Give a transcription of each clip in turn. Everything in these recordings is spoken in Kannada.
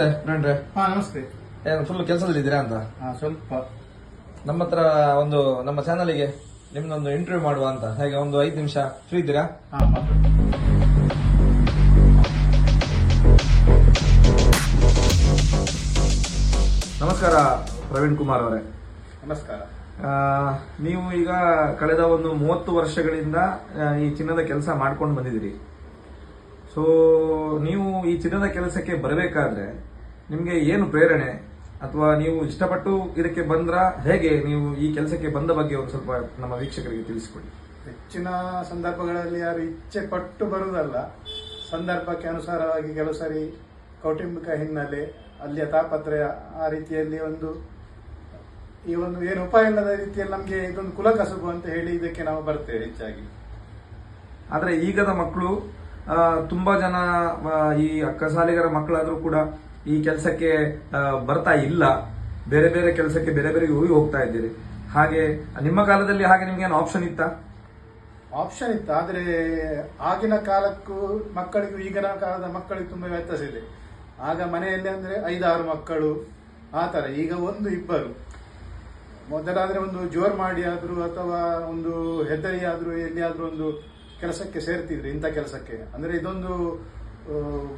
ನಮಸ್ತೆ ನೋಡ್ರಿ. ಹಾ ನಮಸ್ತೆ. ಏನು ಫುಲ್ ಕೆಲಸದಲ್ಲಿ ಇದ್ದೀರಾ ಅಂತ? ಹಾ ಸ್ವಲ್ಪ. ನಮ್ಮ ಹತ್ರ ಒಂದು ನಮ್ಮ ಚಾನಲಿಗೆ ನಿಮ್ದೊಂದು ಇಂಟರ್ವ್ಯೂ ಮಾಡುವ ಅಂತ. ಹೇಗೆ ಒಂದು ಐದು ನಿಮಿಷ ಫ್ರೀ ಇದ್ದೀರಾ? ಹಾ ಮಾತಾಡಿ. ನಮಸ್ಕಾರ ಪ್ರವೀಣ್ ಕುಮಾರ್ ಅವರೇ. ನಮಸ್ಕಾರ. ಆ, ನೀವು ಈಗ ಕಳೆದ ಒಂದು ಮೂವತ್ತು ವರ್ಷಗಳಿಂದ ಆ, ಈ ಚಿನ್ನದ ಕೆಲಸ ಮಾಡ್ಕೊಂಡು ಬಂದಿದ್ದೀರಿ. ಸೊ ನೀವು ಈ ಚಿನ್ನದ ಕೆಲಸಕ್ಕೆ ಬರಬೇಕಾದ್ರೆ ನಿಮಗೆ ಏನು ಪ್ರೇರಣೆ? ಅಥವಾ ನೀವು ಇಷ್ಟಪಟ್ಟು ಇದಕ್ಕೆ ಬಂದ್ರ ಹೇಗೆ ನೀವು ಈ ಕೆಲಸಕ್ಕೆ ಬಂದ ಬಗ್ಗೆ ಒಂದು ಸ್ವಲ್ಪ ನಮ್ಮ ವೀಕ್ಷಕರಿಗೆ ತಿಳಿಸಿಕೊಡಿ. ಹೆಚ್ಚಿನ ಸಂದರ್ಭಗಳಲ್ಲಿ ಯಾರು ಇಚ್ಛೆ ಪಟ್ಟು ಬರುವುದಲ್ಲ ಸಂದರ್ಭಕ್ಕೆ ಅನುಸಾರವಾಗಿ ಕೆಲವು ಸಾರಿ ಕೌಟುಂಬಿಕ ಹಿನ್ನೆಲೆ ಅಲ್ಲಿಯ ತಾಪತ್ರಯ ಆ ರೀತಿಯಲ್ಲಿ ಒಂದು ಈ ಒಂದು ಏನು ಉಪಾಯ ಇಲ್ಲದ ರೀತಿಯಲ್ಲಿ ನಮಗೆ ಇದೊಂದು ಕುಲಕಸುಬು ಅಂತ ಹೇಳಿ ಇದಕ್ಕೆ ನಾವು ಬರ್ತೇವೆ ಹೆಚ್ಚಾಗಿ. ಆದರೆ ಈಗದ ಮಕ್ಕಳು ತುಂಬ ಜನ ಈ ಅಕ್ಕಸಾಲಿಗರ ಮಕ್ಕಳಾದರೂ ಕೂಡ ಈ ಕೆಲಸಕ್ಕೆ ಬರ್ತಾ ಇಲ್ಲ. ಬೇರೆ ಬೇರೆ ಕೆಲಸಕ್ಕೆ ಬೇರೆ ಬೇರೆ ಹೋಗಿ ಹೋಗ್ತಾ ಇದ್ದೀರಿ. ಹಾಗೆ, ನಿಮ್ಮ ಕಾಲದಲ್ಲಿ ಹಾಗೆ ನಿಮ್ಗೆ ಆಪ್ಷನ್ ಇತ್ತಾ? ಆಪ್ಷನ್ ಇತ್ತು? ಆದರೆ, ಆಗಿನ ಕಾಲಕ್ಕೂ ಮಕ್ಕಳಿಗೂ, ಈಗಿನ ಕಾಲದ ಮಕ್ಕಳಿಗೆ ತುಂಬಾ ವ್ಯತ್ಯಾಸ ಇದೆ. ಆಗ ಮನೆಯಲ್ಲಿ ಅಂದ್ರೆ ಐದಾರು ಮಕ್ಕಳು, ಆ ತರ ಈಗ ಒಂದು ಇಬ್ಬರು. ಮೊದಲಾದ್ರೆ ಒಂದು ಜೋರ್ ಮಾಡಿ ಆದರೂ ಅಥವಾ ಒಂದು ಹೆದರಿ ಆದ್ರೂ ಎಲ್ಲಿಯಾದ್ರೂ ಒಂದು ಕೆಲಸಕ್ಕೆ ಸೇರ್ತಿದ್ರು, ಇಂಥ ಕೆಲಸಕ್ಕೆ. ಅಂದ್ರೆ ಇದೊಂದು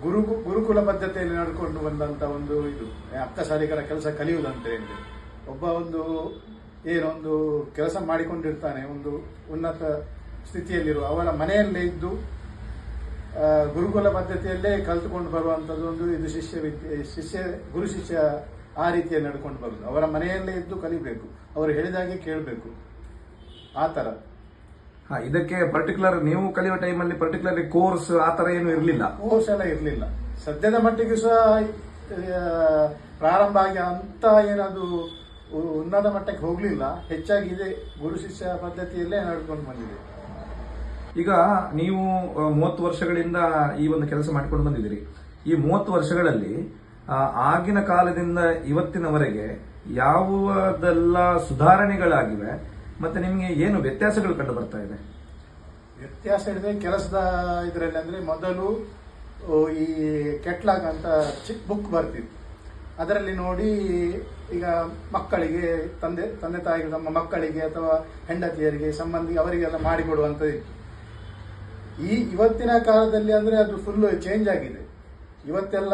ಗುರು ಗುರುಕುಲ ಪದ್ಧತಿಯಲ್ಲಿ ನಡ್ಕೊಂಡು ಬಂದಂತ ಒಂದು ಇದು ಅಕ್ಕಸಾಲಿಗರ ಕೆಲಸ ಕಲಿಯುವುದಂತ ಹೇಳಿ ಒಬ್ಬ ಒಂದು ಏನೊಂದು ಕೆಲಸ ಮಾಡಿಕೊಂಡಿರ್ತಾನೆ, ಒಂದು ಉನ್ನತ ಸ್ಥಿತಿಯಲ್ಲಿರುವ, ಅವರ ಮನೆಯಲ್ಲೇ ಇದ್ದು ಗುರುಕುಲ ಪದ್ಧತಿಯಲ್ಲೇ ಕಲ್ತುಕೊಂಡು ಬರುವಂತದ್ದು ಒಂದು ಇದು ಶಿಷ್ಯ ಶಿಷ್ಯ, ಗುರು ಶಿಷ್ಯ ಆ ರೀತಿಯಲ್ಲಿ ನಡ್ಕೊಂಡು ಬರುವುದು. ಅವರ ಮನೆಯಲ್ಲೇ ಇದ್ದು ಕಲಿಬೇಕು. ಅವರು ಹೇಳಿದಾಗೆ ಕೇಳಬೇಕು. ಆ ಹಾ ಇದಕ್ಕೆ ಪರ್ಟಿಕ್ಯುಲರ್ ನೀವು ಕಲಿಯುವ ಟೈಮಲ್ಲಿ ಪರ್ಟಿಕ್ಯುಲರ್ ಕೋರ್ಸ್ ಆ ತರ ಏನು ಇರಲಿಲ್ಲ. ಕೋರ್ಸ್ ಎಲ್ಲ ಇರಲಿಲ್ಲ. ಸದ್ಯದ ಮಟ್ಟಿಗೆ ಸಹ ಪ್ರಾರಂಭ ಆಗಿ ಅಂತ ಏನದು ಉನ್ನತ ಮಟ್ಟಕ್ಕೆ ಹೋಗಲಿಲ್ಲ. ಹೆಚ್ಚಾಗಿ ಇದೆ ಗುರು ಶಿಷ್ಯ ಪದ್ಧತಿಯಲ್ಲೇ ನಡ್ಕೊಂಡು ಬಂದಿದೆ. ಈಗ ನೀವು ಮೂವತ್ತು ವರ್ಷಗಳಿಂದ ಈ ಒಂದು ಕೆಲಸ ಮಾಡಿಕೊಂಡು ಬಂದಿದ್ದೀರಿ. ಈ ಮೂವತ್ತು ವರ್ಷಗಳಲ್ಲಿ ಆಗಿನ ಕಾಲದಿಂದ ಇವತ್ತಿನವರೆಗೆ ಯಾವುದೆಲ್ಲ ಸುಧಾರಣೆಗಳಾಗಿವೆ? ಮತ್ತೆ ನಿಮಗೆ ಏನು ವ್ಯತ್ಯಾಸಗಳು ಕಂಡು ಬರ್ತಾ ಇದೆ? ವ್ಯತ್ಯಾಸ ಇದೆ. ಕೆಲಸದ ಇದರಲ್ಲಿ ಅಂದ್ರೆ ಮೊದಲು ಈ ಕೆಟ್ಲಾಗ್ ಅಂತ ಚಿಕ್ ಬುಕ್ ಬರ್ತಿತ್ತು. ಅದರಲ್ಲಿ ನೋಡಿ ಈಗ ಮಕ್ಕಳಿಗೆ, ತಂದೆ ತಂದೆ ತಾಯಿಗೆ ತಮ್ಮ ಮಕ್ಕಳಿಗೆ ಅಥವಾ ಹೆಂಡತಿಯರಿಗೆ, ಸಂಬಂಧಿ ಅವರಿಗೆಲ್ಲ ಮಾಡಿಕೊಡುವಂಥದ್ದು ಇತ್ತು. ಈ ಇವತ್ತಿನ ಕಾಲದಲ್ಲಿ ಅಂದರೆ ಅದು ಫುಲ್ಲು ಚೇಂಜ್ ಆಗಿದೆ. ಇವತ್ತೆಲ್ಲ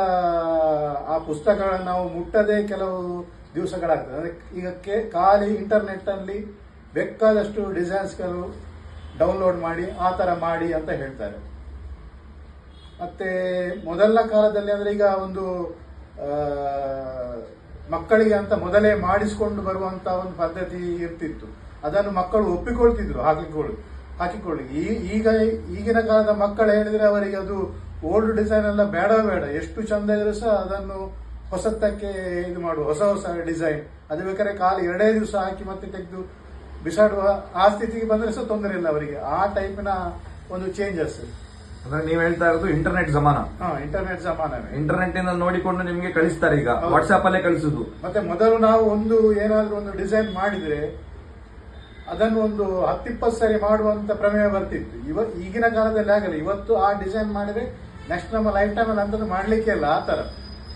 ಆ ಪುಸ್ತಕಗಳನ್ನು ನಾವು ಮುಟ್ಟದೆ ಕೆಲವು ದಿವಸಗಳಾಗ್ತದೆ. ಅಂದರೆ ಈಗ ಕೆ- ಖಾಲಿ ಇಂಟರ್ನೆಟ್ ಅಲ್ಲಿ ಬೇಕಾದಷ್ಟು ಡಿಸೈನ್ಸ್ಗಳು ಡೌನ್ಲೋಡ್ ಮಾಡಿ, ಆ ಥರ ಮಾಡಿ ಅಂತ ಹೇಳ್ತಾರೆ. ಮತ್ತು ಮೊದಲ ಕಾಲದಲ್ಲಿ ಅಂದರೆ ಈಗ ಒಂದು ಮಕ್ಕಳಿಗೆ ಅಂತ ಮೊದಲೇ ಮಾಡಿಸಿಕೊಂಡು ಬರುವಂಥ ಒಂದು ಪದ್ಧತಿ ಇರ್ತಿತ್ತು. ಅದನ್ನು ಮಕ್ಕಳು ಒಪ್ಪಿಕೊಳ್ತಿದ್ರು, ಹಾಕಿಕೊಳ್ಳಿ ಹಾಕಿಕೊಳ್ಳಿ. ಈಗ, ಈಗಿನ ಕಾಲದ ಮಕ್ಕಳು ಹೇಳಿದರೆ ಅವರಿಗೆ ಅದು ಓಲ್ಡ್ ಡಿಸೈನ್ ಎಲ್ಲ ಬೇಡ ಬೇಡ. ಎಷ್ಟು ಚಂದ ಇದ್ರೂ ಸಹ ಅದನ್ನು ಹೊಸತಕ್ಕೆ ಇದು ಮಾಡು ಹೊಸ ಹೊಸ ಡಿಸೈನ್. ಅದು ಬೇಕಾದ್ರೆ ಕಾಲು ಎರಡೇ ದಿವಸ ಹಾಕಿ ಮತ್ತೆ ತೆಗೆದು ಬಿಸಾಡುವ ಆ ಸ್ಥಿತಿಗೆ ಬಂದ್ರೆ ಸಹ ತೊಂದರೆ ಇಲ್ಲ ಅವರಿಗೆ. ಆ ಟೈಪಿನ ಒಂದು ಚೇಂಜಸ್ ಅಂದ್ರೆ ನೀವು ಹೇಳ್ತಾ ಇರೋದು ಇಂಟರ್ನೆಟ್ ಜಮಾನ. ಹಾ ಇಂಟರ್ನೆಟ್ ಜಮಾನ ಇಂಟರ್ನೆಟ್ ಇಂದ ನೋಡಿಕೊಂಡು ನಿಮಗೆ ಕಳಿಸ್ತಾರೆ ಈಗ. ವಾಟ್ಸ್ಆಪ್ ಅಲ್ಲೇ ಕಳಿಸುದು. ಮತ್ತೆ ಮೊದಲು ನಾವು ಒಂದು ಏನಾದ್ರೂ ಒಂದು ಡಿಸೈನ್ ಮಾಡಿದ್ರೆ ಅದನ್ನು ಒಂದು ಹತ್ತಿಪ್ಪತ್ತು ಸರಿ ಮಾಡುವಂತ ಪ್ರಮೇಯ ಬರ್ತಿತ್ತು. ಇವ ಈಗಿನ ಕಾಲದಲ್ಲಿ ಆಗಲ್ಲ. ಇವತ್ತು ಆ ಡಿಸೈನ್ ಮಾಡಿದ್ರೆ ನೆಕ್ಸ್ಟ್ ನಮ್ಮ ಲೈಫ್ ಟೈಮ್ ಅಲ್ಲಿ ಅಂತದ್ದು ಮಾಡ್ಲಿಕ್ಕೆ ಇಲ್ಲ. ಆ ತರ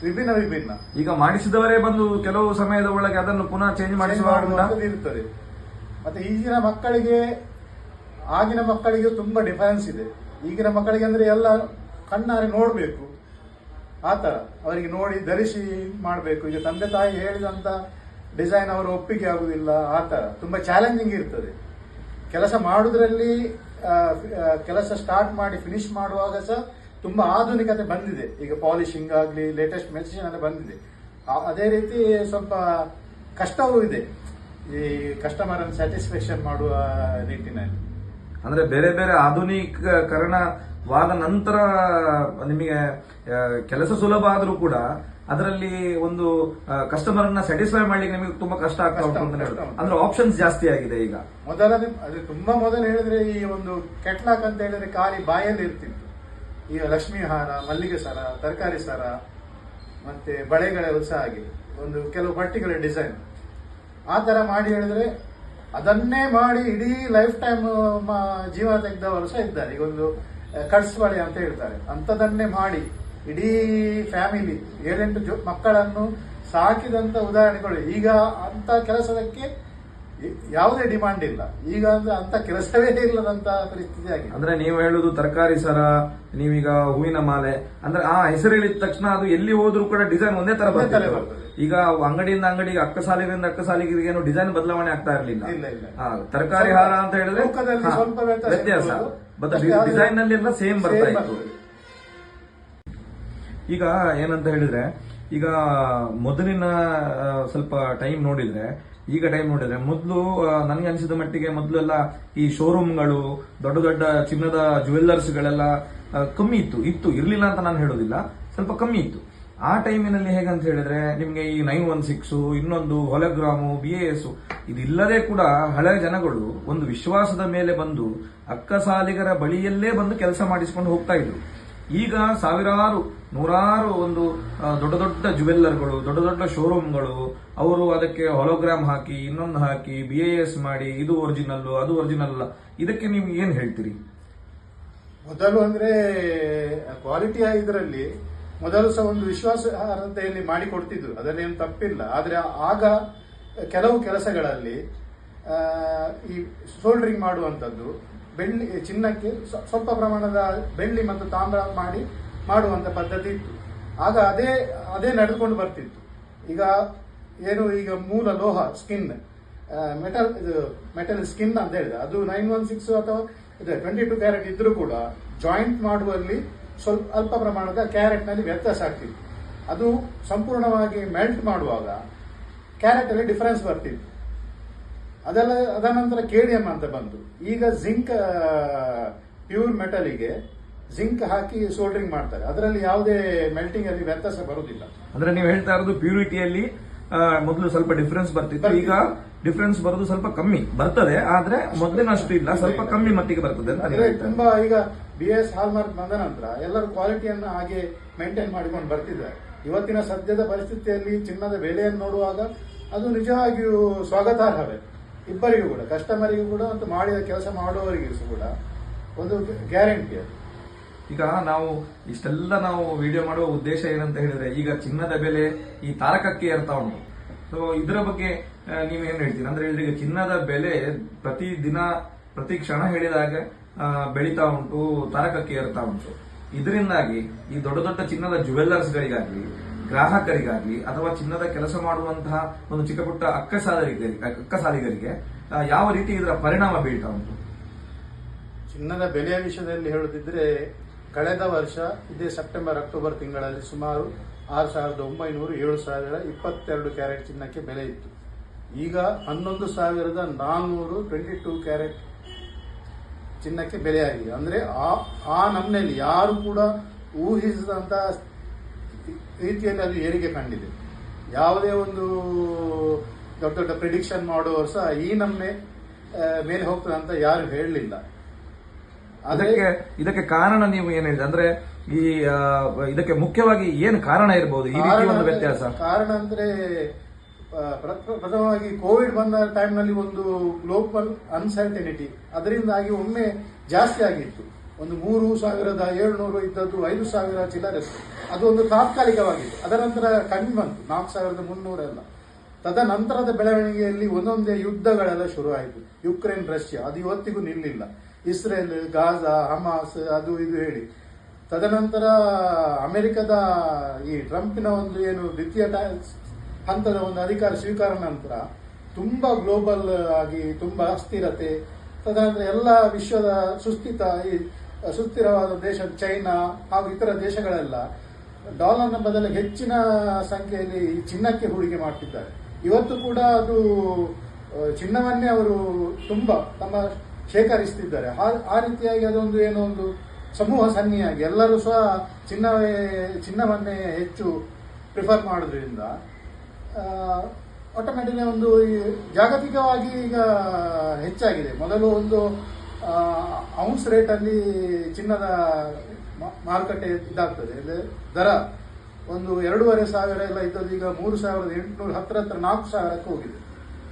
ವಿಭಿನ್ನ ವಿಭಿನ್ನ. ಈಗ ಮಾಡಿಸಿದವರೇ ಬಂದು ಕೆಲವು ಸಮಯದ ಒಳಗೆ ಅದನ್ನು ಪುನಃ ಚೇಂಜ್ ಮಾಡಿಸುವ ಇರ್ತದೆ. ಮತ್ತೆ ಈಗಿನ ಮಕ್ಕಳಿಗೆ ಆಗಿನ ಮಕ್ಕಳಿಗೆ ತುಂಬಾ ಡಿಫರೆನ್ಸ್ ಇದೆ. ಈಗಿನ ಮಕ್ಕಳಿಗೆ ಅಂದ್ರೆ ಎಲ್ಲ ಕಣ್ಣಾರೆ ನೋಡಬೇಕು. ಆ ಥರ. ಅವರಿಗೆ ನೋಡಿ ಧರಿಸಿ ಮಾಡಬೇಕು. ಈಗ ತಂದೆ ತಾಯಿ ಹೇಳಿದಂತ ಡಿಸೈನ್ ಅವರು ಒಪ್ಪಿಗೆ ಆಗುವುದಿಲ್ಲ ಆ ಥರ. ತುಂಬಾ ಚಾಲೆಂಜಿಂಗ್ ಇರ್ತದೆ. ಕೆಲಸ ಆ, ಕೆಲಸ ಸ್ಟಾರ್ಟ್ ಮಾಡಿ ಫಿನಿಶ್ ಮಾಡುವಾಗ ಸಹ ತುಂಬಾ ಆಧುನಿಕತೆ ಬಂದಿದೆ. ಈಗ ಪಾಲಿಶಿಂಗ್ ಆಗಲಿ ಲೇಟೆಸ್ಟ್ ಮೆಷಿನ್ ಎಲ್ಲ ಬಂದಿದೆ. ಅದೇ ರೀತಿ ಸ್ವಲ್ಪ ಕಷ್ಟವೂ ಇದೆ. ಈ ಕಸ್ಟಮರ್ ಅನ್ನು ಸ್ಯಾಟಿಸ್ಫ್ಯಾಕ್ಷನ್ ಮಾಡುವ ನಿಟ್ಟಿನಲ್ಲಿ. ಅಂದ್ರೆ ಬೇರೆ ಬೇರೆ ಆಧುನೀಕರಣವಾದ ನಂತರ ನಿಮಗೆ ಕೆಲಸ ಸುಲಭ ಆದರೂ ಕೂಡ ಅದರಲ್ಲಿ ಒಂದು ಕಸ್ಟಮರ್ ಅನ್ನ ಸ್ಯಾಟಿಸ್ಫೈ ಮಾಡ್ಲಿಕ್ಕೆ ನಿಮಗೆ ತುಂಬಾ ಕಷ್ಟ ಆಗ್ತಾ ಉಂಟು ಅಂತ ಹೇಳುದು. ಅಂದ್ರೆ ಆಪ್ಷನ್ಸ್ ಜಾಸ್ತಿ ಆಗಿದೆ ಈಗ. ಮೊದಲನೇ ಅದು ತುಂಬಾ ಮೊದಲು ಹೇಳಿದ್ರೆ ಈ ಒಂದು ಕೆಟ್ಲಾಕ್ ಅಂತ ಹೇಳಿದ್ರೆ ಖಾಲಿ ಬಾಯಲ್ಲಿ ಇರ್ತಿತ್ತು. ಈಗ ಲಕ್ಷ್ಮೀ ಹಾರ ಮಲ್ಲಿಗೆ ಸರ ತರಕಾರಿ ಸರ ಮತ್ತೆ ಬಳೆಗಳ ಸಹ ಆಗಿದೆ ಒಂದು ಕೆಲವು ಪರ್ಟಿಕ್ಯುಲರ್ ಡಿಸೈನ್. ಆ ಥರ ಮಾಡಿ ಹೇಳಿದ್ರೆ ಅದನ್ನೇ ಮಾಡಿ ಇಡೀ ಲೈಫ್ ಟೈಮ್ ಜೀವನ ತೆಗೆದವರು ಸಹ ಇದ್ದಾರೆ. ಈಗ ಒಂದು ಕಟ್ಸ್ ಬಳೆ ಅಂತ ಹೇಳ್ತಾರೆ. ಅಂಥದನ್ನೇ ಮಾಡಿ ಇಡೀ ಫ್ಯಾಮಿಲಿ ಏಳೆಂಟು ಜೊ ಮಕ್ಕಳನ್ನು ಸಾಕಿದಂಥ ಉದಾಹರಣೆಗಳು ಈಗ ಅಂಥ ಕೆಲಸದಕ್ಕೆ ಯಾವುದೇ ಡಿಮಾಂಡ್ ಇಲ್ಲ. ಈಗ ಅಂದ್ರೆ ಅಂತ ಕೆಲಸವೇ ಇಲ್ಲದಂತ ಪರಿಸ್ಥಿತಿ ಆಗಿದೆ. ಅಂದ್ರೆ ನೀವು ಹೇಳುದು ತರಕಾರಿ ಸರ ನೀವೀಗ ಹೂವಿನ ಮಾಲೆ ಅಂದ್ರೆ ಆ ಹೆಸರು ಹೇಳಿದ ತಕ್ಷಣ ಅದು ಎಲ್ಲಿ ಹೋದ್ರೂ ಕೂಡ ಡಿಸೈನ್ ಒಂದೇ ತರ ಬರ್ತದೆ. ಈಗ ಅಂಗಡಿಯಿಂದ ಅಂಗಡಿಗೆ ಅಕ್ಕ ಸಾಲಿಗರಿಂದ ಅಕ್ಕ ಸಾಲಿಗೆ ಏನು ಡಿಸೈನ್ ಬದಲಾವಣೆ ಆಗ್ತಾ ಇರಲಿಲ್ಲ. ತರಕಾರಿ ಹಾರ ಅಂತ ಹೇಳಿದ್ರೆ ವ್ಯತ್ಯಾಸ ಬಟ್ ಡಿಸೈನ್ನಲ್ಲಿ ಎಲ್ಲ ಸೇಮ್ ಬರ್ತಾ ಇತ್ತು. ಈಗ ಏನಂತ ಹೇಳಿದ್ರೆ ಈಗ ಮೊದಲಿನ ಸ್ವಲ್ಪ ಟೈಮ್ ನೋಡಿದ್ರೆ ಈಗ ಟೈಮ್ ನೋಡಿದ್ರೆ ಮೊದಲು ನನಗೆ ಅನಿಸಿದ ಮಟ್ಟಿಗೆ ಮೊದಲೆಲ್ಲ ಈ ಶೋರೂಮ್ಗಳು ದೊಡ್ಡ ದೊಡ್ಡ ಚಿನ್ನದ ಜುವೆಲ್ಲರ್ಸ್ಗಳೆಲ್ಲ ಕಮ್ಮಿ ಇತ್ತು. ಇತ್ತು ಇರ್ಲಿಲ್ಲ ಅಂತ ನಾನು ಹೇಳೋದಿಲ್ಲ. ಸ್ವಲ್ಪ ಕಮ್ಮಿ ಇತ್ತು. ಆ ಟೈಮಿನಲ್ಲಿ ಹೇಗಂತ ಹೇಳಿದ್ರೆ ನಿಮ್ಗೆ ಈ ನೈನ್ ಒನ್ ಸಿಕ್ಸ್, ಇನ್ನೊಂದು ಹೊಲಗ್ರಾಮು ಬಿ ಎ ಎಸ್ ಇದಿಲ್ಲದೆ ಕೂಡ ಹಳೆ ಜನಗಳು ಒಂದು ವಿಶ್ವಾಸದ ಮೇಲೆ ಬಂದು ಅಕ್ಕಸಾಲಿಗರ ಬಳಿಯಲ್ಲೇ ಬಂದು ಕೆಲಸ ಮಾಡಿಸಿಕೊಂಡು ಹೋಗ್ತಾ ಇದ್ರು. ಈಗ ಸಾವಿರಾರು, ನೂರಾರು ಒಂದು ದೊಡ್ಡ ದೊಡ್ಡ ಜುವೆಲ್ಲರ್ಗಳು, ದೊಡ್ಡ ದೊಡ್ಡ ಶೋರೂಮ್ಗಳು ಅವರು ಅದಕ್ಕೆ ಹೊಲೋಗ್ರಾಮ್ ಹಾಕಿ, ಇನ್ನೊಂದು ಹಾಕಿ ಬಿ ಎ ಎಸ್ ಮಾಡಿ, ಇದು ಒರಿಜಿನಲ್ ಅದು ಒರಿಜಿನಲ್ ಇದಕ್ಕೆ ನೀವು ಏನು ಹೇಳ್ತೀರಿ? ಮೊದಲು ಅಂದ್ರೆ ಕ್ವಾಲಿಟಿ ಇದರಲ್ಲಿ ಮೊದಲು ಸಹ ಒಂದು ವಿಶ್ವಾಸಾರ್ಹತೆಯಲ್ಲಿ ಮಾಡಿಕೊಡ್ತಿದ್ರು. ಅದನ್ನೇನು ತಪ್ಪಿಲ್ಲ. ಆದರೆ ಆಗ ಕೆಲವು ಕೆಲಸಗಳಲ್ಲಿ ಈ ಸೋಲ್ಡ್ರಿಂಗ್ ಮಾಡುವಂಥದ್ದು, ಬೆಳ್ಳಿ, ಚಿನ್ನಕ್ಕೆ ಸ್ವ- ಸ್ವಲ್ಪ ಪ್ರಮಾಣದ ಬೆಳ್ಳಿ ಮತ್ತು ತಾಮ್ರ ಮಾಡಿ ಮಾಡುವಂತ ಪದ್ಧತಿ ಇತ್ತು. ಆಗ ಅದೇ ಅದೇ ನಡೆದುಕೊಂಡು ಬರ್ತಿತ್ತು. ಈಗ ಏನು, ಈಗ ಮೂಲ ಲೋಹ ಸ್ಕಿನ್ ಮೆಟಲ್ ಇದು ಮೆಟಲ್ ಸ್ಕಿನ್ ಅಂತ ಹೇಳಿದೆ ಅದು ನೈನ್ ಒನ್ ಸಿಕ್ಸ್ ಅಥವಾ, ಇದು ಟ್ವೆಂಟಿ ಟು ಕ್ಯಾರೆಟ್ ಇದ್ರೂ ಕೂಡ ಜಾಯಿಂಟ್ ಮಾಡುವಲ್ಲಿ ಸ್ವಲ್ಪ ಅಲ್ಪ ಪ್ರಮಾಣದ ಕ್ಯಾರೆಟ್ನಲ್ಲಿ ವ್ಯತ್ಯಾಸ ಆಗ್ತಿತ್ತು ಅದು ಸಂಪೂರ್ಣವಾಗಿ ಮೆಲ್ಟ್ ಮಾಡುವಾಗ ಕ್ಯಾರೆಟ್ ಅಲ್ಲಿ ಡಿಫರೆನ್ಸ್ ಬರ್ತಿತ್ತು. ಅದೆಲ್ಲ ಕೆ ಡಿ ಕೆಡಿಎಂ ಅಂತ ಬಂತು. ಈಗ ಜಿಂಕ್ ಪ್ಯೂರ್ ಮೆಟಲಿಗೆ ಜಿಂಕ್ ಹಾಕಿ ಸೋಲ್ಡ್ರಿಂಗ್ ಮಾಡ್ತಾರೆ. ಅದರಲ್ಲಿ ಯಾವುದೇ ಮೆಲ್ಟಿಂಗ್ ಅಲ್ಲಿ ವ್ಯತ್ಯಾಸ ಬರುವುದಿಲ್ಲ. ಅಂದ್ರೆ ನೀವು ಹೇಳ್ತಾ ಇರೋದು ಪ್ಯೂರಿಟಿಯಲ್ಲಿ ಮೊದಲು ಸ್ವಲ್ಪ ಡಿಫ್ರೆನ್ಸ್ ಬರ್ತಿತ್ತು. ಈಗ ಡಿಫ್ರೆನ್ಸ್ ಬರೋದು ಸ್ವಲ್ಪ ಕಮ್ಮಿ. ಬರ್ತದೆ, ಆದ್ರೆ ಮೊದಲಿನಷ್ಟು ಇಲ್ಲ. ಸ್ವಲ್ಪ ಕಮ್ಮಿ ಮಟ್ಟಿಗೆ ಬರ್ತದೆ ತುಂಬಾ ಈಗ ಬಿ ಎಸ್ ಹಾಲ್ಮಾರ್ಕ್ ಬಂದ ನಂತರ ಎಲ್ಲರೂ ಕ್ವಾಲಿಟಿಯನ್ನು ಹಾಗೆ ಮೇಂಟೈನ್ ಮಾಡಿಕೊಂಡು ಬರ್ತಿದ್ದಾರೆ. ಇವತ್ತಿನ ಸದ್ಯದ ಪರಿಸ್ಥಿತಿಯಲ್ಲಿ ಚಿನ್ನದ ಬೆಲೆಯನ್ನು ನೋಡುವಾಗ ಅದು ನಿಜವಾಗಿಯೂ ಸ್ವಾಗತಾರ್ಹವೇ. ಇಬ್ಬರಿಗೂ ಕೂಡ ಕಸ್ಟಮರಿಗೂ ಕೂಡ ಮತ್ತು ಮಾಡಿದ ಕೆಲಸ ಮಾಡುವವರಿಗೂ ಕೂಡ ಒಂದು ಗ್ಯಾರಂಟಿ ಅದು. ಈಗ ನಾವು ಇಷ್ಟೆಲ್ಲ ನಾವು ವಿಡಿಯೋ ಮಾಡುವ ಉದ್ದೇಶ ಏನಂತ ಹೇಳಿದ್ರೆ ಈಗ ಚಿನ್ನದ ಬೆಲೆ ಈ ತಾರಕಕ್ಕೆ ಏರ್ತಾ ಉಂಟು. ಸೊ ಇದರ ಬಗ್ಗೆ ನೀವು ಏನು ಹೇಳ್ತೀರಾ? ಅಂದ್ರೆ ಈಗ ಚಿನ್ನದ ಬೆಲೆ ಪ್ರತಿ ದಿನ ಪ್ರತಿ ಕ್ಷಣ ಹೇಳಿದಾಗ ಬೆಳೀತಾ ಉಂಟು ತಾರಕಕ್ಕೆ ಏರ್ತಾ ಉಂಟು. ಇದರಿಂದಾಗಿ ಈ ದೊಡ್ಡ ದೊಡ್ಡ ಚಿನ್ನದ ಜ್ಯುವೆಲ್ಲರ್ಸ್ಗಳಿಗಾಗಲಿ ಗ್ರಾಹಕರಿಗಾಗಲಿ ಅಥವಾ ಚಿನ್ನದ ಕೆಲಸ ಮಾಡುವಂತಹ ಒಂದು ಚಿಕ್ಕ ಪುಟ್ಟ ಅಕ್ಕಸಾಲಿಗರಿಗೆ ಆ, ಯಾವ ರೀತಿ ಇದರ ಪರಿಣಾಮ ಬೀಳ್ತಾ ಉಂಟು? ಚಿನ್ನದ ಬೆಲೆಯ ವಿಷಯದಲ್ಲಿ ಹೇಳುತ್ತಿದ್ರೆ ಕಳೆದ ವರ್ಷ, ಇದೇ ಸೆಪ್ಟೆಂಬರ್, ಅಕ್ಟೋಬರ್ ತಿಂಗಳಲ್ಲಿ ಸುಮಾರು ಆರು ಸಾವಿರದ ಒಂಬೈನೂರು ಏಳು ಸಾವಿರ ಇಪ್ಪತ್ತೆರಡು ಕ್ಯಾರೆಟ್ ಚಿನ್ನಕ್ಕೆ ಬೆಲೆ ಇತ್ತು. ಈಗ ಹನ್ನೊಂದು ಸಾವಿರದ ನಾನ್ನೂರು ಟ್ವೆಂಟಿ ಟೂ ಕ್ಯಾರೆಟ್ ಚಿನ್ನಕ್ಕೆ ಬೆಲೆ ಆಗಿದೆ ಅಂದ್ರೆ ಆ ಆ ನಮ್ಮನೆಯಲ್ಲಿ ಯಾರು ಕೂಡ ಊಹಿಸಿದಂಥ ರೀತಿಯಲ್ಲಿ ಅದು ಏರಿಕೆ ಕಂಡಿದೆ. ಯಾವುದೇ ಒಂದು ದೊಡ್ಡ ದೊಡ್ಡ ಪ್ರಿಡಿಕ್ಷನ್ ಮಾಡುವವರು ಸಹ ಈ ನಮ್ಮೆ ಮೇಲೆ ಹೋಗ್ತದೆ ಅಂತ ಯಾರು ಹೇಳಲಿಲ್ಲ. ಅದಕ್ಕೆ ಇದಕ್ಕೆ ಕಾರಣ ನೀವು ಏನ್ ಹೇಳಿದ್ರೆ? ಅಂದ್ರೆ ಈ ಇದಕ್ಕೆ ಮುಖ್ಯವಾಗಿ ಏನು ಕಾರಣ ಇರಬಹುದು ಈ ರೀತಿ ಒಂದು ವ್ಯತ್ಯಾಸ? ಕಾರಣ ಅಂದ್ರೆ ಪ್ರಥಮವಾಗಿ ಕೋವಿಡ್ ಬಂದ ಟೈಮ್ನಲ್ಲಿ ನಲ್ಲಿ ಒಂದು ಗ್ಲೋಬಲ್ ಅನ್ಸರ್ಟನಿಟಿ ಅದರಿಂದಾಗಿ ಒಮ್ಮೆ ಜಾಸ್ತಿ ಆಗಿತ್ತು. ಒಂದು ಮೂರು ಸಾವಿರದ ಏಳ್ನೂರು ಇದ್ದದ್ದು ಐದು ಸಾವಿರ ಚಿಲ್ಲರೆ. ಅದು ಒಂದು ತಾತ್ಕಾಲಿಕವಾಗಿತ್ತು. ಅದರ ನಂತರ ಕಮ್ಮಿ ಬಂತು. ನಾಲ್ಕು ಸಾವಿರದ ಮುನ್ನೂರೆಲ್ಲ. ತದನಂತರದ ಬೆಳವಣಿಗೆಯಲ್ಲಿ ಒಂದೊಂದೇ ಯುದ್ಧಗಳೆಲ್ಲ ಶುರುವಾಯಿತು. ಯುಕ್ರೇನ್ ರಷ್ಯಾ ಅದು ಇವತ್ತಿಗೂ ನಿಲ್ಲಿಲ್ಲ. ಇಸ್ರೇಲ್, ಗಾಜಾ, ಹಮಾಸ್ ಅದು ಇದು ಹೇಳಿ. ತದನಂತರ ಅಮೆರಿಕದ ಈ ಟ್ರಂಪಿನ ಒಂದು ಏನು ದ್ವಿತೀಯ ಹಂತದ ಒಂದು ಅಧಿಕಾರ ಸ್ವೀಕಾರ ನಂತರ ತುಂಬ ಗ್ಲೋಬಲ್ ಆಗಿ ತುಂಬ ಅಸ್ಥಿರತೆ, ತದನಂತರ ಎಲ್ಲ ವಿಶ್ವದ ಸುಸ್ಥಿತ ಈ ಸುಸ್ಥಿರವಾದ ದೇಶ ಚೈನಾ ಹಾಗೂ ಇತರ ದೇಶಗಳೆಲ್ಲ ಡಾಲರ್ನ ಬದಲಿಗೆ ಹೆಚ್ಚಿನ ಸಂಖ್ಯೆಯಲ್ಲಿ ಈ ಚಿನ್ನಕ್ಕೆ ಹೂಡಿಕೆ ಮಾಡ್ತಿದ್ದಾರೆ. ಇವತ್ತು ಕೂಡ ಅದು ಚಿನ್ನವನ್ನೇ ಅವರು ತುಂಬ ತಮ್ಮ ಶೇಖರಿಸ್ತಿದ್ದಾರೆ. ಆ- ರೀತಿಯಾಗಿ ಅದೊಂದು ಏನೋ ಒಂದು ಸಮೂಹ ಸನ್ನಿಯಾಗಿ ಎಲ್ಲರೂ ಸಹ ಚಿನ್ನವೇ, ಚಿನ್ನವನ್ನೇ ಹೆಚ್ಚು ಪ್ರಿಫರ್ ಮಾಡೋದ್ರಿಂದ ಆಟೋಮೆಟಿಕ್ ಒಂದು ಈ ಜಾಗತಿಕವಾಗಿ ಈಗ ಹೆಚ್ಚಾಗಿದೆ. ಮೊದಲು ಒಂದು ಔನ್ಸ್ ರೇಟಲ್ಲಿ ಚಿನ್ನದ ಮಾರುಕಟ್ಟೆ ಇದಾಗ್ತದೆ. ದರ ಒಂದು ಎರಡೂವರೆ ಸಾವಿರ ಎಲ್ಲ ಇದ್ದದ್ದು ಈಗ ಮೂರು ಸಾವಿರದ ಎಂಟುನೂರು ಹತ್ತಿರ ಹತ್ರ ನಾಲ್ಕು ಸಾವಿರಕ್ಕೆ ಹೋಗಿದೆ.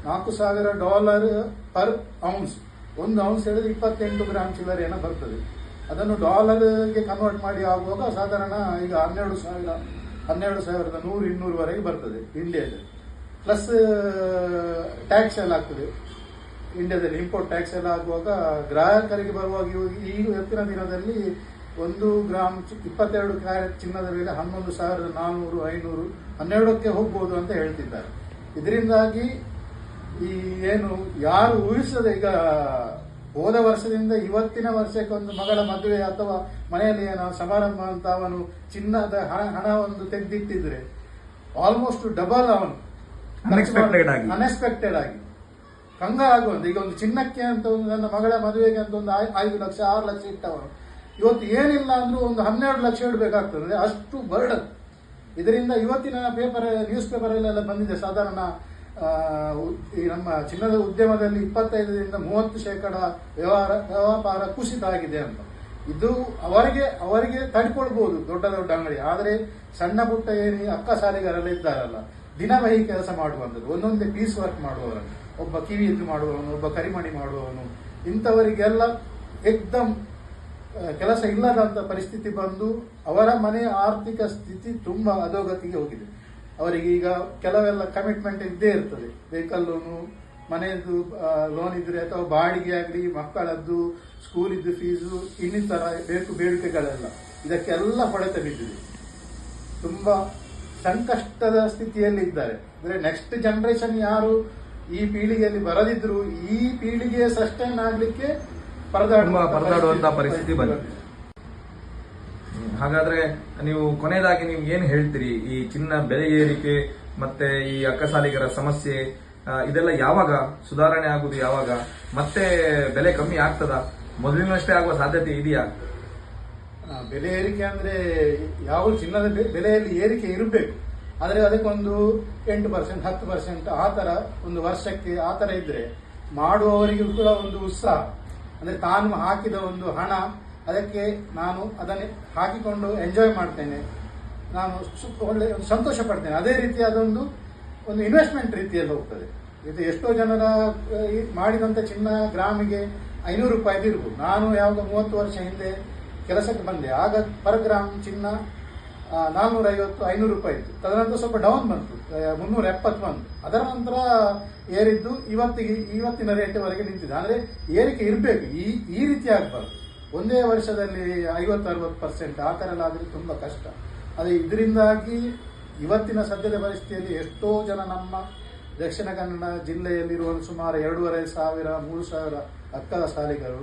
ನಾಲ್ಕು ಸಾವಿರ ಡಾಲರ್ ಪರ್ ಔನ್ಸ್ ಒಂದು ಔನ್ಸ್ ಹೇಳಿದ್ರೆ ಇಪ್ಪತ್ತೆಂಟು ಗ್ರಾಮ್ ಚಿಲ್ಲರೆಯನ್ನು ಬರ್ತದೆ. ಅದನ್ನು ಡಾಲರ್ಗೆ ಕನ್ವರ್ಟ್ ಮಾಡಿ ಆಗುವಾಗ ಸಾಧಾರಣ ಈಗ ಹನ್ನೆರಡು ಸಾವಿರ, ಹನ್ನೆರಡು ಸಾವಿರದ ನೂರು ಇನ್ನೂರುವರೆಗೆ ಬರ್ತದೆ ಇಂಡಿಯಾದಲ್ಲಿ ಪ್ಲಸ್ ಟ್ಯಾಕ್ಸ್ ಎಲ್ಲ ಆಗ್ತದೆ. ಇಂಡಿಯಾದಲ್ಲಿ ಇಂಪೋರ್ಟ್ ಟ್ಯಾಕ್ಸ್ ಎಲ್ಲ ಆಗುವಾಗ ಗ್ರಾಹಕರಿಗೆ ಬರುವಾಗ ಈ ಇವತ್ತಿನ ದಿನದಲ್ಲಿ ಒಂದು ಗ್ರಾಮ್ ಇಪ್ಪತ್ತೆರಡು ಕ್ಯಾರೆಟ್ ಚಿನ್ನದ ಬೆಲೆ ಹನ್ನೊಂದು ಸಾವಿರದ ನಾನ್ನೂರು ಐನೂರು ಹನ್ನೆರಡಕ್ಕೆ ಹೋಗ್ಬೋದು ಅಂತ ಹೇಳ್ತಿದ್ದಾರೆ. ಇದರಿಂದಾಗಿ ಈ ಏನು ಯಾರು ಊಹಿಸದೆ ಈಗ ಹೋದ ವರ್ಷದಿಂದ ಇವತ್ತಿನ ವರ್ಷಕ್ಕೆ ಒಂದು ಮಗಳ ಮದುವೆ ಅಥವಾ ಮನೆಯಲ್ಲಿ ಏನೋ ಸಮಾರಂಭ ಅಂತ ಅವನು ಚಿನ್ನದ ಹಣ ಹಣ ಒಂದು ತೆಗೆದಿಟ್ಟಿದ್ರೆ ಆಲ್ಮೋಸ್ಟ್ ಡಬಲ್ ಅವನು. ಅನ್ಎಕ್ಸ್ಪೆಕ್ಟೆಡ್ ಆಗಿ. ಕಂಗ ಆಗುವಂತ ಈಗ ಒಂದು ಚಿನ್ನಕ್ಕೆ ಅಂತ ಒಂದು ನನ್ನ ಮಗಳ ಮದುವೆಗೆ ಅಂತ ಒಂದು ಐದು ಲಕ್ಷ ಆರು ಲಕ್ಷ ಇಟ್ಟವನು. ಇವತ್ತು ಏನಿಲ್ಲ ಅಂದ್ರೂ ಒಂದು ಹನ್ನೆರಡು ಲಕ್ಷ ಇಡಬೇಕಾಗ್ತದೆ ಅಷ್ಟು ಬರ್ಡನ್ ಇದರಿಂದ ಇವತ್ತಿನ ಪೇಪರ್ ನ್ಯೂಸ್ ಪೇಪರಲ್ಲೆಲ್ಲ ಬಂದಿದೆ. ಸಾಧಾರಣ ಈ ನಮ್ಮ ಚಿನ್ನದ ಉದ್ಯಮದಲ್ಲಿ ಇಪ್ಪತ್ತೈದರಿಂದ ಮೂವತ್ತು ಶೇಕಡ ವ್ಯವಹಾರ ವ್ಯಾಪಾರ ಕುಸಿತ ಆಗಿದೆ ಅಂತ. ಇದು ಅವರಿಗೆ ಅವರಿಗೆ ತಡ್ಕೊಳ್ಬಹುದು ದೊಡ್ಡ ದೊಡ್ಡ ಅಂಗಡಿ. ಆದರೆ ಸಣ್ಣ ಪುಟ್ಟ ಏನಿ ಅಕ್ಕ ಸಾಲಿಗಾರಲ್ಲ ಇದ್ದಾರಲ್ಲ ದಿನವಹಿ ಕೆಲಸ ಮಾಡುವಂಥದ್ದು, ಒಂದೊಂದೇ ಪೀಸ್ ವರ್ಕ್ ಮಾಡುವವರನ್ನು ಒಬ್ಬ ಕಿವಿ ಇದು ಮಾಡುವವನು, ಒಬ್ಬ ಕರಿಮಣಿ ಮಾಡುವವನು, ಇಂಥವರಿಗೆಲ್ಲ ಎಕ್ದಮ್ ಕೆಲಸ ಇಲ್ಲದಂಥ ಪರಿಸ್ಥಿತಿ ಬಂದು ಅವರ ಮನೆಯ ಆರ್ಥಿಕ ಸ್ಥಿತಿ ತುಂಬ ಅಧೋಗತಿಗೆ ಹೋಗಿದೆ. ಅವರಿಗೆ ಈಗ ಕೆಲವೆಲ್ಲ ಕಮಿಟ್ಮೆಂಟ್ ಇದ್ದೇ ಇರ್ತದೆ. ವೆಹಿಕಲ್ ಲೋನು ಮನೆಯದ್ದು ಲೋನ್ ಇದ್ರೆ ಅಥವಾ ಬಾಡಿಗೆ ಆಗಲಿ, ಮಕ್ಕಳದ್ದು ಸ್ಕೂಲಿದ್ದು ಫೀಸು ಇನ್ನಿತರ ಬೇಕು ಬೇಡಿಕೆಗಳೆಲ್ಲ. ಇದಕ್ಕೆಲ್ಲ ಹೊಡೆತ ಬಿದ್ದಿದೆ. ತುಂಬ ಸಂಕಷ್ಟದ ಸ್ಥಿತಿಯಲ್ಲಿ ಇದ್ದಾರೆ ಅಂದ್ರೆ ನೆಕ್ಸ್ಟ್ ಜನರೇಷನ್ ಯಾರು ಈ ಪೀಳಿಗೆಯಲ್ಲಿ ಬರದಿದ್ರು ಈ ಪೀಳಿಗೆ ಸಸ್ಟೈನ್ ಆಗಲಿಕ್ಕೆ ಪರದಾಡುವಂತಹ ಪರದಾಡುವಂತ ಪರಿಸ್ಥಿತಿ ಬಂದಿದೆ. ಹಾಗಾದ್ರೆ ನೀವು ಕೊನೆಯದಾಗಿ ನೀವು ಏನ್ ಹೇಳ್ತೀರಿ? ಈ ಚಿನ್ನ ಬೆಲೆ ಏರಿಕೆ ಮತ್ತೆ ಈ ಅಕ್ಕಸಾಲಿಗರ ಸಮಸ್ಯೆ ಇದೆಲ್ಲ ಯಾವಾಗ? ಸುಧಾರಣೆ ಆಗುದು ಯಾವಾಗ? ಮತ್ತೆ ಬೆಲೆ ಕಮ್ಮಿ ಆಗ್ತದ? ಮೊದಲಿನಷ್ಟೇ ಆಗುವ ಸಾಧ್ಯತೆ ಇದೆಯಾ? ಬೆಲೆ ಏರಿಕೆ ಅಂದ್ರೆ ಯಾವ ಚಿನ್ನದ ಬೆಲೆಯಲ್ಲಿ ಏರಿಕೆ ಇರಬೇಕು. ಆದರೆ ಅದಕ್ಕೊಂದು ಎಂಟು ಪರ್ಸೆಂಟ್ ಹತ್ತು ಪರ್ಸೆಂಟ್ ಆ ಥರ ಒಂದು ವರ್ಷಕ್ಕೆ ಆ ಥರ ಇದ್ರೆ ಮಾಡುವವರಿಗೂ ಕೂಡ ಒಂದು ಉತ್ಸಾಹ. ಅಂದ್ರೆ ತಾನು ಹಾಕಿದ ಒಂದು ಹಣ ಅದಕ್ಕೆ ನಾನು ಅದನ್ನೇ ಹಾಕಿಕೊಂಡು ಎಂಜಾಯ್ ಮಾಡ್ತೇನೆ. ನಾನು ಒಳ್ಳೆ ಒಂದು ಸಂತೋಷ ಪಡ್ತೇನೆ. ಅದೇ ರೀತಿ ಅದೊಂದು, ಒಂದು ಇನ್ವೆಸ್ಟ್ಮೆಂಟ್ ರೀತಿಯಲ್ಲಿ ಹೋಗ್ತದೆ. ಇದು ಎಷ್ಟೋ ಜನರ ಮಾಡಿದಂಥ ಚಿನ್ನ ಗ್ರಾಮಿಗೆ ಐನೂರು ರೂಪಾಯಿ ಇರ್ಬೋದು ನಾನು ಯಾವಾಗ ಮೂವತ್ತು ವರ್ಷ ಹಿಂದೆ ಕೆಲಸಕ್ಕೆ ಬಂದೆ. ಆಗ ಪರ್ ಗ್ರಾಮ್ ಚಿನ್ನ ನಾಲ್ನೂರ ಐವತ್ತು ಐನೂರು ರೂಪಾಯಿ ಇತ್ತು. ತದನಂತರ ಸ್ವಲ್ಪ ಡೌನ್ ಬಂತು. ಮುನ್ನೂರ ಎಪ್ಪತ್ತು ಬಂತು. ಅದರ ನಂತರ ಏರಿದ್ದು ಇವತ್ತಿಗೆ, ಇವತ್ತಿನ ರೇಟ್ವರೆಗೆ ನಿಂತಿದೆ. ಅಂದರೆ ಏರಿಕೆ ಇರಬೇಕು. ಈ ಈ ರೀತಿ ಆಗಬಾರ್ದು. ಒಂದೇ ವರ್ಷದಲ್ಲಿ ಐವತ್ತು ಅರವತ್ತು ಪರ್ಸೆಂಟ್ ಆ ಥರ ಎಲ್ಲ ಆದರೆ ತುಂಬ ಕಷ್ಟ. ಅದೇ ಇದರಿಂದಾಗಿ ಇವತ್ತಿನ ಸದ್ಯದ ಪರಿಸ್ಥಿತಿಯಲ್ಲಿ ಎಷ್ಟೋ ಜನ ನಮ್ಮ ದಕ್ಷಿಣ ಕನ್ನಡ ಜಿಲ್ಲೆಯಲ್ಲಿರುವ ಸುಮಾರು ಎರಡೂವರೆ ಸಾವಿರ, ಮೂರು ಸಾವಿರ ಅಕ್ಕದ ಸಾಲಿಗರು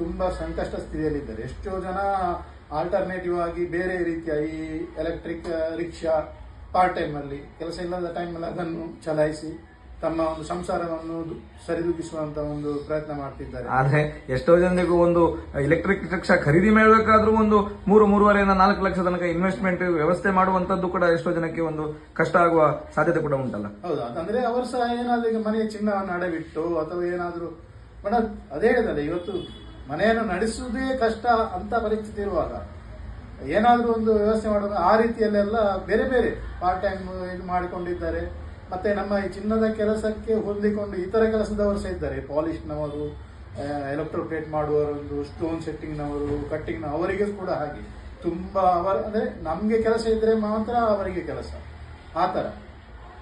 ತುಂಬ ಸಂಕಷ್ಟ ಸ್ಥಿತಿಯಲ್ಲಿದ್ದಾರೆ. ಎಷ್ಟೋ ಜನ ಆಲ್ಟರ್ನೇಟಿವ್ ಆಗಿ ಬೇರೆ ರೀತಿಯ ಈ ಎಲೆಕ್ಟ್ರಿಕ್ ರಿಕ್ಷಾ ಪಾರ್ಟ್ ಟೈಮಲ್ಲಿ ಕೆಲಸ ಇಲ್ಲದ ಟೈಮಲ್ಲಿ ಅದನ್ನು ಚಲಾಯಿಸಿ ತಮ್ಮ ಒಂದು ಸಂಸಾರವನ್ನು ಸರಿದೂಗಿಸುವಂತ ಒಂದು ಪ್ರಯತ್ನ ಮಾಡ್ತಿದ್ದಾರೆ. ಆದ್ರೆ ಎಷ್ಟೋ ಜನರಿಗೂ ಒಂದು ಎಲೆಕ್ಟ್ರಿಕ್ ರಿಕ್ಷಾ ಖರೀದಿ ಮಾಡಬೇಕಾದ್ರೂ ಒಂದು ಮೂರು ಮೂರುವರೆಯಿಂದ ನಾಲ್ಕು ಲಕ್ಷ ತನಕ ಇನ್ವೆಸ್ಟ್ಮೆಂಟ್ ವ್ಯವಸ್ಥೆ ಮಾಡುವಂತದ್ದು ಕೂಡ ಎಷ್ಟೋ ಜನಕ್ಕೆ ಒಂದು ಕಷ್ಟ ಆಗುವ ಸಾಧ್ಯತೆ ಕೂಡ ಉಂಟಲ್ಲ. ಹೌದು ಅಂದ್ರೆ ಅವರು ಸಹ ಏನಾದ್ರೂ ಈಗ ಮನೆಯ ಚಿನ್ನವನ್ನು ಅಡವಿಟ್ಟು ಅಥವಾ ಏನಾದ್ರೂ ಮೇಡಮ್ ಅದೇ ಹೇಳಿದಲ್ಲ ಇವತ್ತು ಮನೆಯನ್ನು ನಡೆಸುವುದೇ ಕಷ್ಟ ಅಂತ ಪರಿಸ್ಥಿತಿ ಇರುವಾಗ ಏನಾದ್ರೂ ಒಂದು ವ್ಯವಸ್ಥೆ ಮಾಡುವಾಗ ಆ ರೀತಿಯಲ್ಲೆಲ್ಲ ಬೇರೆ ಬೇರೆ ಪಾರ್ಟ್ ಟೈಮ್ ಇದು ಮಾಡಿಕೊಂಡಿದ್ದಾರೆ. ಮತ್ತೆ ನಮ್ಮ ಈ ಚಿನ್ನದ ಕೆಲಸಕ್ಕೆ ಹೊಂದಿಕೊಂಡು ಇತರ ಕೆಲಸದವರು ಸಹ ಇದ್ದಾರೆ. ಪಾಲಿಶ್ನವರು ಎಲೆಕ್ಟ್ರೋಪ್ಲೇಟ್ ಮಾಡುವವರೊಂದು ಸ್ಟೋನ್ ಸೆಟ್ಟಿಂಗ್ನವರು ಕಟ್ಟಿಂಗ್ನ ಅವರಿಗೆ ಕೂಡ ಹಾಗೆ. ತುಂಬಾ ಅವರ ಅಂದ್ರೆ ನಮ್ಗೆ ಕೆಲಸ ಇದ್ರೆ ಮಾತ್ರ ಅವರಿಗೆ ಕೆಲಸ. ಆ ತರ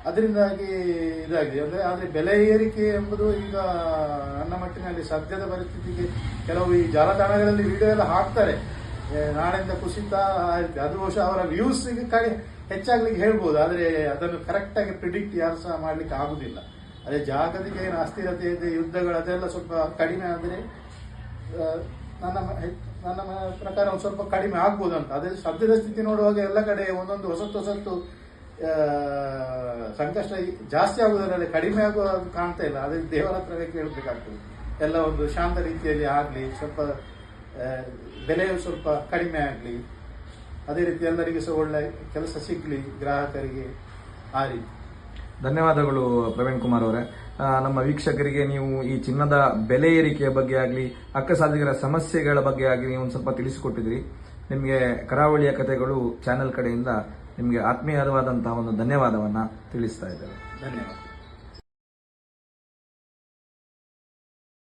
ಅದರಿಂದಾಗಿ ಇದಾಗಿದೆ. ಅಂದ್ರೆ ಆದ್ರೆ ಬೆಲೆ ಏರಿಕೆ ಎಂಬುದು ಈಗ ನನ್ನ ಮಟ್ಟಿನಲ್ಲಿ ಸದ್ಯದ ಪರಿಸ್ಥಿತಿಗೆ ಕೆಲವು ಈ ಜಾಲತಾಣಗಳಲ್ಲಿ ವಿಡಿಯೋ ಎಲ್ಲ ಹಾಕ್ತಾರೆ. ನಾಳೆಯಿಂದ ಕುಸಿತ ಅದು ಬಹುಶಃ ಅವರ ವ್ಯೂಸ್ ಕಡೆ ಹೆಚ್ಚಾಗ್ಲಿಕ್ಕೆ ಹೇಳ್ಬೋದು, ಆದರೆ ಅದನ್ನು ಕರೆಕ್ಟ್ ಆಗಿ ಪ್ರಿಡಿಕ್ಟ್ ಯಾರು ಸಹ ಮಾಡಲಿಕ್ಕೆ ಆಗುದಿಲ್ಲ. ಅದೇ ಜಾಗತಿಕ ಏನು ಅಸ್ಥಿರತೆ ಇದೆ, ಯುದ್ಧಗಳು, ಅದೆಲ್ಲ ಸ್ವಲ್ಪ ಕಡಿಮೆ ಆದರೆ ನನ್ನ ನನ್ನ ಪ್ರಕಾರ ಒಂದು ಸ್ವಲ್ಪ ಕಡಿಮೆ ಆಗ್ಬೋದು ಅಂತ. ಅದೇ ಸದ್ಯದ ಸ್ಥಿತಿ ನೋಡುವಾಗ ಎಲ್ಲ ಕಡೆ ಒಂದೊಂದು ಹೊಸತ್ತು ಹೊಸತ್ತು ಸಂಕಷ್ಟ ಜಾಸ್ತಿ ಆಗುವುದರಲ್ಲಿ ಕಡಿಮೆ ಆಗುವ ಕಾಣ್ತಾ ಇಲ್ಲ. ಅದೇ ದೇವರ ಹತ್ರವೇ ಕೇಳಬೇಕಾಗ್ತದೆ. ಎಲ್ಲ ಒಂದು ಶಾಂತ ರೀತಿಯಲ್ಲಿ ಆಗಲಿ, ಸ್ವಲ್ಪ ಬೆಲೆಯು ಸ್ವಲ್ಪ ಕಡಿಮೆ ಆಗಲಿ ಅದೇ ರೀತಿ ಎಲ್ಲರಿಗೂ ಸಹ ಒಳ್ಳೆ ಕೆಲಸ ಸಿಗ್ಲಿ ಗ್ರಾಹಕರಿಗೆ ಆ ರೀತಿ. ಧನ್ಯವಾದಗಳು ಪ್ರವೀಣ್ ಕುಮಾರ್ ಅವರೇ. ನಮ್ಮ ವೀಕ್ಷಕರಿಗೆ ನೀವು ಈ ಚಿನ್ನದ ಬೆಲೆ ಏರಿಕೆಯ ಬಗ್ಗೆ ಆಗಲಿ ಅಕ್ಕಸಾಲಿಗರ ಸಮಸ್ಯೆಗಳ ಬಗ್ಗೆ ಆಗಲಿ ನೀವು ಒಂದು ಸ್ವಲ್ಪ ತಿಳಿಸಿಕೊಟ್ಟಿದ್ರಿ. ನಿಮಗೆ ಕರಾವಳಿಯ ಕಥೆಗಳು ಚಾನೆಲ್ ಕಡೆಯಿಂದ ನಿಮಗೆ ಆತ್ಮೀಯವಾದಂತಹ ಒಂದು ಧನ್ಯವಾದವನ್ನು ತಿಳಿಸ್ತಾ ಇದ್ದೇವೆ. ಧನ್ಯವಾದ.